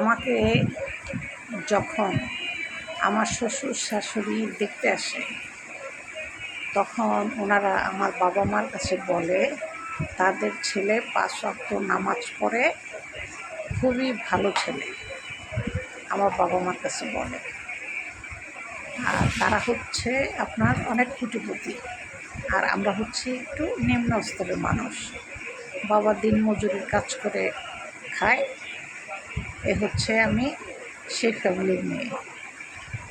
আমাকে যখন আমার শ্বশুর শাশুড়ি দেখতে আসে, তখন ওনারা আমার বাবা মার কাছে বলে, তাদের ছেলে পাঁচ ওয়াক্ত নামাজ পড়ে, খুবই ভালো ছেলে। আমার বাবা মার কাছে বলে। আর তারা হচ্ছে আপনার অনেক কুটিপতি। আর আমরা হচ্ছি একটু নিম্ন স্তরের মানুষ। বাবা দিন মজুরির কাজ করে খায় এ হচ্ছে আমি সেই ফ্যামিলির মেয়ে।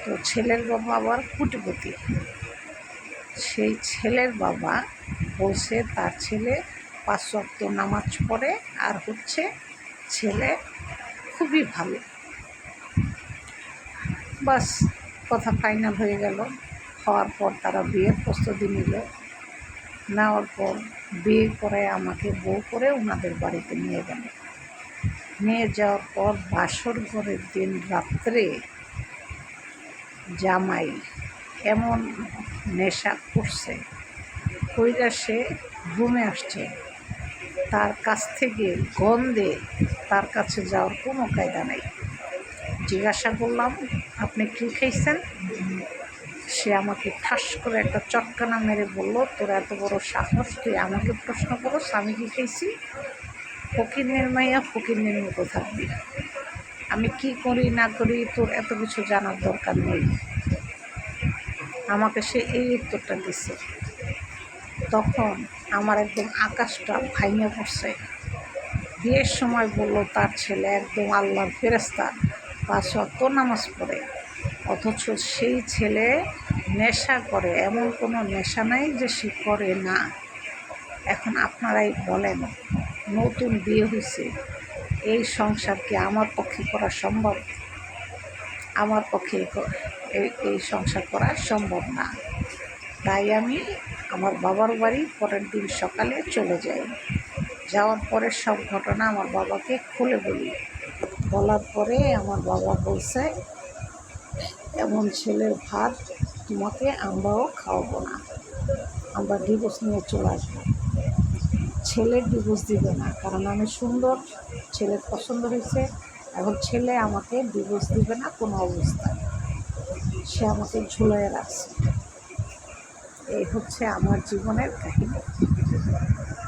তো ছেলের বাবা আবার কুটিপতি। সেই ছেলের বাবা বসে তার ছেলে পাঁচ নামাজ পড়ে আর হচ্ছে ছেলে খুবই ভালো। বাস কথা ফাইনাল হয়ে গেল। হওয়ার পর তারা বিয়ের প্রস্তুতি নিল। নেওয়ার পর বিয়ে করে আমাকে বউ করে ওনাদের বাড়িতে নিয়ে গেল। নিয়ে যাওয়ার পর বাসর ঘরের দিন রাত্রে জামাই এমন নেশা করছে, কইরা সে ঘুমে আসছে। তার কাছ থেকে গন্ধে তার কাছে যাওয়ার কোনো কায়দা নেই। জিজ্ঞাসা করলাম, আপনি কী খাইছেন? সে আমাকে ঠাস করে একটা চটকানা মেরে বলল, তোর এত বড় সাহস, তুই আমাকে প্রশ্ন করো আমি কি খাইছি? ফকিরনের মাইয়া ফকিরনের মতো থাকবি। আমি কি করি, না করি, তোর এত কিছু জানার দরকার নেই। আমাকে সে এই উত্তরটা দিছে। তখন আমার একদম আকাশটা ভাঙে পড়ছে। বিয়ের সময় বলল, তার ছেলে একদম আল্লাহর ফেরেস্তা পাঁচ অত নামাজ পড়ে। অথচ সেই ছেলে নেশা করে, এমন কোনো নেশা নাই যে সে করে না। এখন আপনারাই বলেন নতুন বিয়ে হয়েছে, এই সংসার কি আমার পক্ষে করা সম্ভব? আমার পক্ষে এই এই সংসার করা সম্ভব না। তাই আমি আমার বাবার বাড়ি পরের দিন সকালে চলে যাই। যাওয়ার পরে সব ঘটনা আমার বাবাকে খুলে বলি। বলার পরে আমার বাবা বলছে, এমন ছেলের ভাত তোমাকে আমরাও খাওয়াবো না। আমরা ডিভোর্স নিয়ে চলে আসব। ছেলে ডিভোর্স দিবে না। কারণ আমি সুন্দর, ছেলের পছন্দ হয়েছে এখন ছেলে আমাকে ডিভোর্স দিবে না কোনো অবস্থায়। সে আমাকে ঝুলাইয়ে রাখছে। এই হচ্ছে আমার জীবনের কাহিনী।